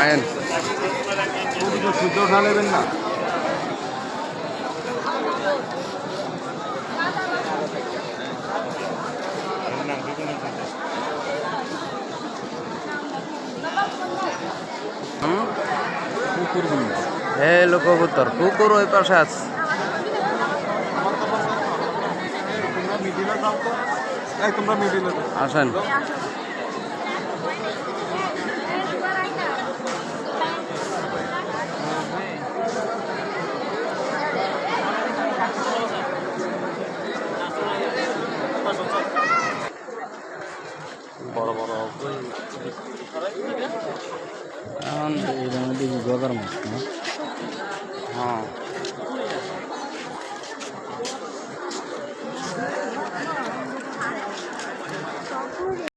আয়েন। শুদ্ধ নেবেন না হুম কুকুর বলুন হে লোক কবুতর কুকুর ওই পাশে আছে আসেন। বড় বড়। এখন মধ্যে গজার মাছ না? হ্যাঁ।